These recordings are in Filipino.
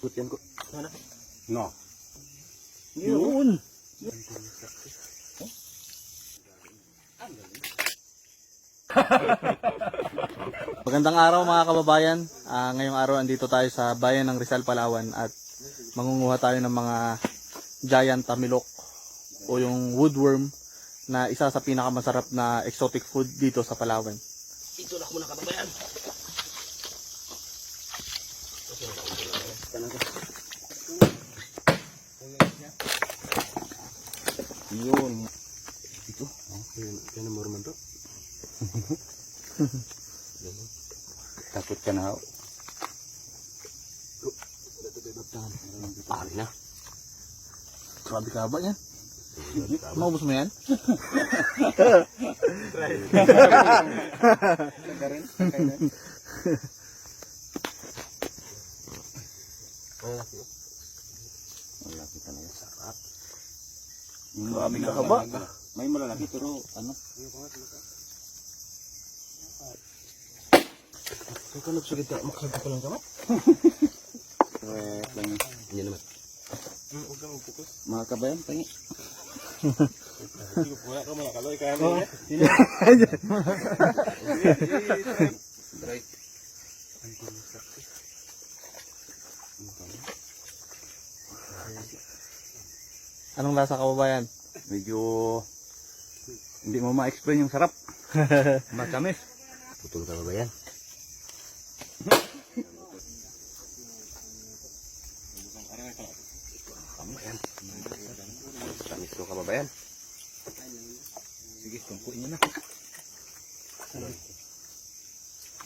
Putyan ko. Ano? No. Yun. Magandang araw mga kababayan. Ah, ngayong araw andito tayo sa bayan ng Rizal, Palawan at mangunguha tayo ng mga giant tamilok o yung woodworm na isa sa pinakamasarap na exotic food dito sa Palawan. Ito na muna kababayan. Yun. Ito. Oh, yun. Yan ang morman to. Takot ka na. oh. Pari na. Grabe ka ba yan? Maubos mo yan? Malaki. Malaki talaga. Sarap. Grabe ka ka ba? May malalaki pero ano? Kung ka nagsugid ka, makagod ka lang kamay. Eh, lang. Yan naman. Mga kabayan, tangi. Right. Anong lasa kababayan? Medyo hindi mo ma-explain yung sarap. Matamis. Putol ka kababayan. Kababayan. Tamis to kababayan. Sige, tumpuin niyo na.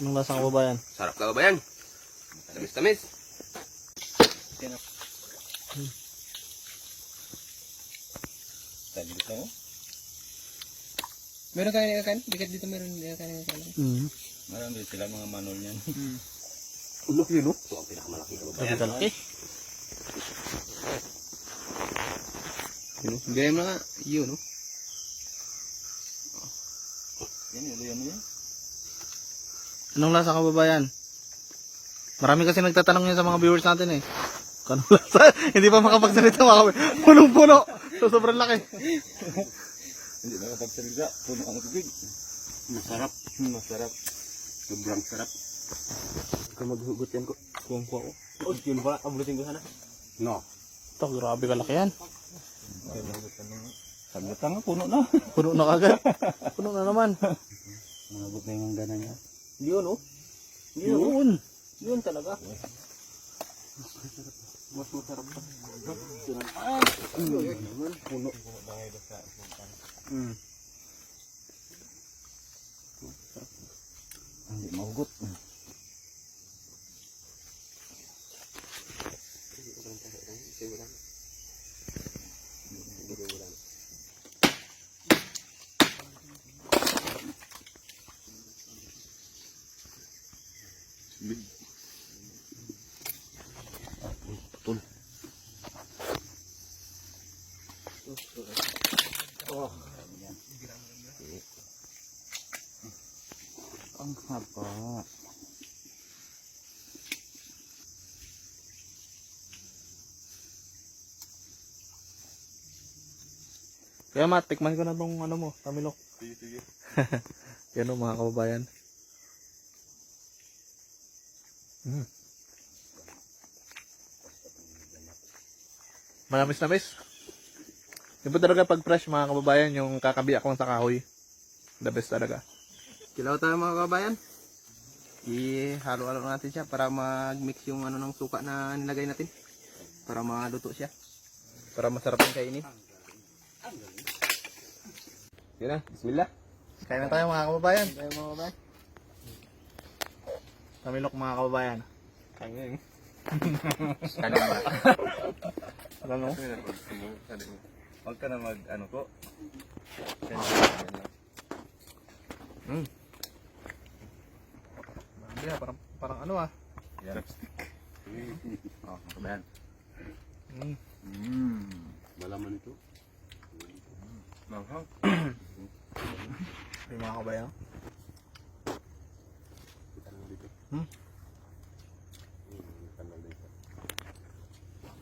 Anong lasa kababayan? Sarap kababayan. Tamis-tamis. Taglit lang oh. Meron kayo nakakan? Bikat dito meron nakakan nakakan. Mm. Marami sila mga manol niyan. Ulok yun oh. Ito ang pinakamalaki Grabe kababayan. kalaki. Yun, oh. Gaya mo nga. Yun, no? Yan, yan, yan, yan. Anong lasa kababayan? Marami kasi nagtatanong yan sa mga viewers natin eh. Kung Anong lasa? Hindi pa makapagsalita mga kababayan. Punong-puno. So, sobrang laki. Hindi nakapagsalita. Puno ang tubig. Masarap. Masarap. Sobrang sarap. Ikaw maghugot yan ko. Kuwang kuwa ko. Oh, yun pala. Abulutin ko sana. No. Ito, grabe kalaki yan. Saglit nga, puno na. Puno na kagad. Puno na naman. Nabot na yung gana niya. Yun, oh. Yun. Yun. Yun talaga. Mas masarap pa. Puno. Mm. Hindi mahugot. Putol. Ang haba. Kaya Matt, tikman ko na tong ano mo, tamilok. Sige, sige. Yan o mga kababayan. Mm. Manamis na miss. Yung po talaga pag fresh mga kababayan, yung kakabiyak lang sa kahoy. The best talaga. Kilaw tayo mga kabayan. I-halo-halo natin siya para mag-mix yung ano ng suka na nilagay natin. Para maluto siya. Para masarap yung kainin. Yun na, bismillah. Kain na tayo mga kababayan. Tayo mga kabayan. Tamilok mga kababayan. Kangin. Ano? Huwag ka na mag, ano ko. Mm. Grabe ah, parang, parang ano ah. Yan. Oh, kabayan. Mm. Mm. Malaman ito. Manghang. Yung mga kababayan. Hmm?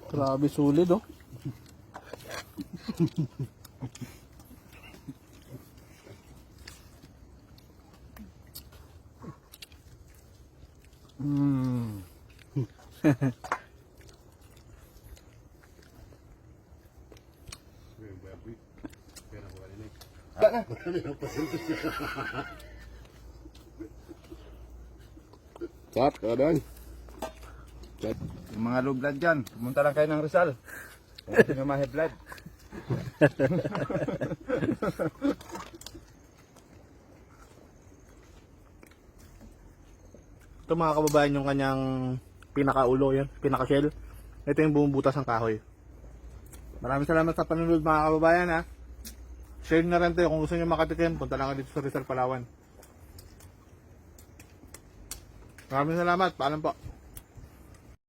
Grabe sulit oh. Hmm. Chat, kadang. Chat. Yung mga low blood dyan, pumunta lang kayo ng Rizal. Sino mga high blood. Ito mga kababayan yung kanyang pinakaulo yan, pinaka-shell. Ito yung bumubutas ng kahoy. Maraming salamat sa panunod mga kababayan ha. Share na rin tayo kung gusto nyo makatikim, punta lang dito sa Rizal Palawan. Maraming salamat, paalam po.